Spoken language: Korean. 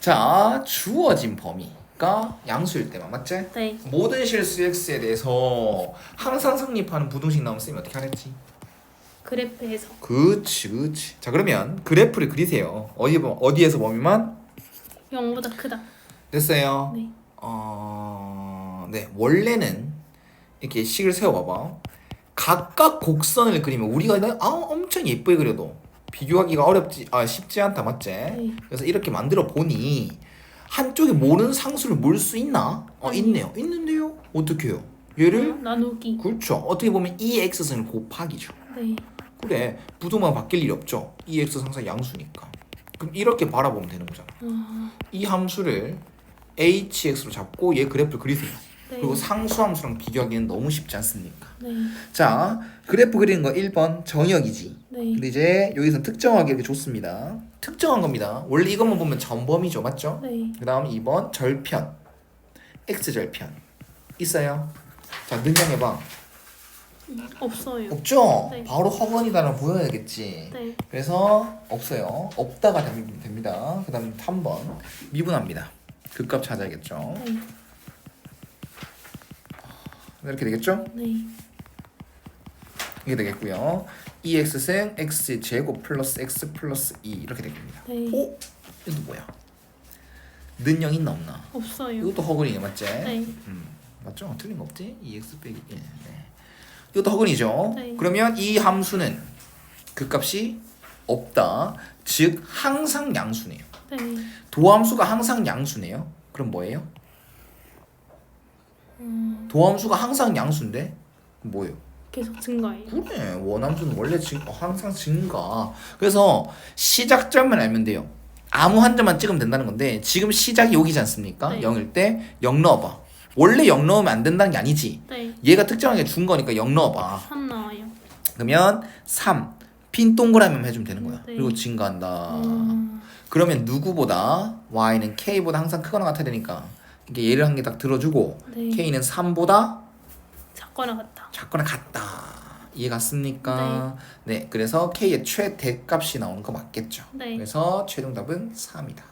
자, 주어진 범위가 양수일 때만 맞지? 네. 모든 실수 x에 대해서 항상 성립하는 부등식 나오면 쌤이 어떻게 하랬지? 그래프에서 그치 그치 자 그러면 그래프를 그리세요 어디 보- 어디에서 범위만 0보다 크다. 됐어요 네. 어... 네 원래는 이렇게 식을 세워봐봐 각각 곡선을 그리면 우리가 아 엄청 예쁘게 그려도 비교하기가 어렵지 아 쉽지 않다 맞지? 네. 그래서 이렇게 만들어 보니 한쪽에 모르는 상수를 몰수 있나? 어. 있네요. 있는데요? 어떻게 해요? 얘를? 나누기. 그렇죠. 어떻게 보면 이 x승을 곱하기죠. 네. 그래 부동만 바뀔 일이 없죠. 이 x 항상 양수니까. 그럼 이렇게 바라보면 되는 거잖아. 아, 이 함수를 hx로 잡고 얘 그래프를 그리세요 네. 그리고 상수 함수랑 비교하기엔 너무 쉽지 않습니까 네. 자 그래프 그리는 거 1번 정의역이지 네. 근데 이제 여기서 특정하게 이렇게 줬습니다 특정한 겁니다 원래 이것만 보면 전범위죠 맞죠? 네. 그 다음 2번 절편 x절편 있어요 자 능량해 봐 없어요. 없죠? 네. 바로 허건이다라 보여야겠지 네. 그래서 없어요. 없다가 됩- 됩니다. 그 다음 3번 미분합니다. 극값 찾아야겠죠. 네. 이렇게 되겠죠? 네. 이게 되겠고요. 2x승 x 제곱 플러스 x 플러스 2 이렇게 되겠습니다. 네. 오? 이것도 뭐야? 는영 있나 없나? 없어요. 이것도 허근이네 맞지? 네. 음, 맞죠? 틀린 거 없지? 2x 빼기 1 네. 이것도 허근이죠? 네. 그러면 이 함수는 극값이 없다. 즉 항상 양수네요. 네. 도함수가 항상 양수네요. 그럼 뭐예요? 음, 도함수가 항상 양수인데 뭐예요? 계속 증가해요. 그래 원함수는 원래 증, 어, 항상 증가. 그래서 시작점만 알면 돼요. 아무 한 점만 찍으면 된다는 건데 지금 시작이 여기지 않습니까? 네. 0일 때 0 넣어봐. 원래 0 넣으면 안 된다는 게 아니지. 네. 얘가 특정하게 준 거니까 0 넣어봐. 3 나와요. 그러면 3. 빈 동그라미만 해주면 되는 거야. 네. 그리고 증가한다. 음, 그러면 누구보다 y는 k보다 항상 크거나 같아야 되니까 이게 얘를 한 개 딱 들어주고 네. k는 3보다 작거나 같다. 작거나 같다. 이해 갔습니까? 네. 그래서 k의 최대값이 나오는 거 맞겠죠. 네. 그래서 최종답은 3이다.